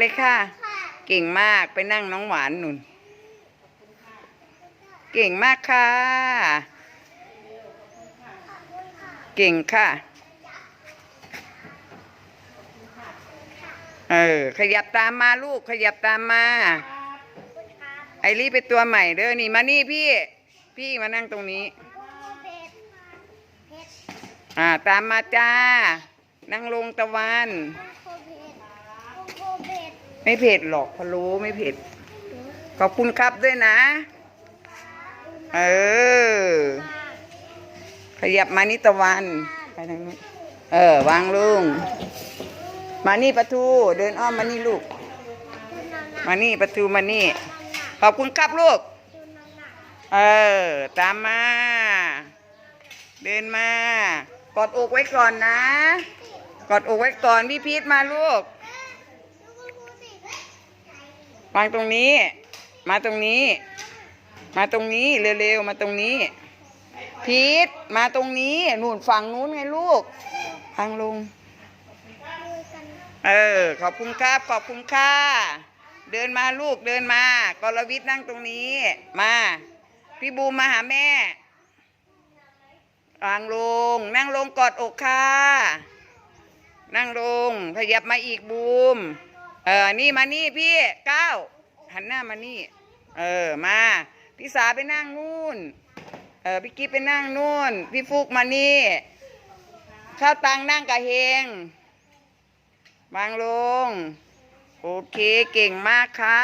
เลยค่ะ เก่งมากไปนั่งน้องหวานหนุน เก่งมากค่ะ เก่งค่ะ เออ ขยับตามมาลูก ขยับตามมา ไอรีเป็นตัวใหม่เด้อนี่มานี่พี่ พี่มานั่งตรงนี้ อ่า ตามมาจ้า นั่งลงตะวัน โคเผ็ดโคเผ็ด ไม่เผ็ดหรอกพะโล้ไม่เผ็ด ขอบคุณครับด้วยนะ เออ ขยับมานี่ตะวัน ไปทางนู้น เออ วางลุง มานี่ประตูเดินอ้อมมานี่ลูก มานี่ประตูมานี่ ขอบคุณครับลูก เออ ตามมา เดินมา กอดอกไว้ก่อนนะ กอดอกไว้ก่อนพี่พีทมาลูก วางตรงนี้ มาตรงนี้ มาตรงนี้เร็วๆมาตรงนี้ พีทมาตรงนี้นู่นฝั่งนู้นไงลูกพังลงเออขอบคุณครับขอบคุณค่ะเดินมาลูกเดินมากรวิทย์นั่งตรงนี้ มา พี่บูมมาหาแม่วางลง นั่งลงกอดอกค่ะ นั่งลงขยับมาอีกบูม เออ นี่มานี่พี่ก้าวหันหน้ามานี่ เออ มาพี่สาไปนั่งนู่น เออ พี่กิ๊ฟไปนั่งนู่น พี่ฟุกมานี่ ข้าวตังนั่งกับเฮงบางลง โอเค เก่งมากค่ะ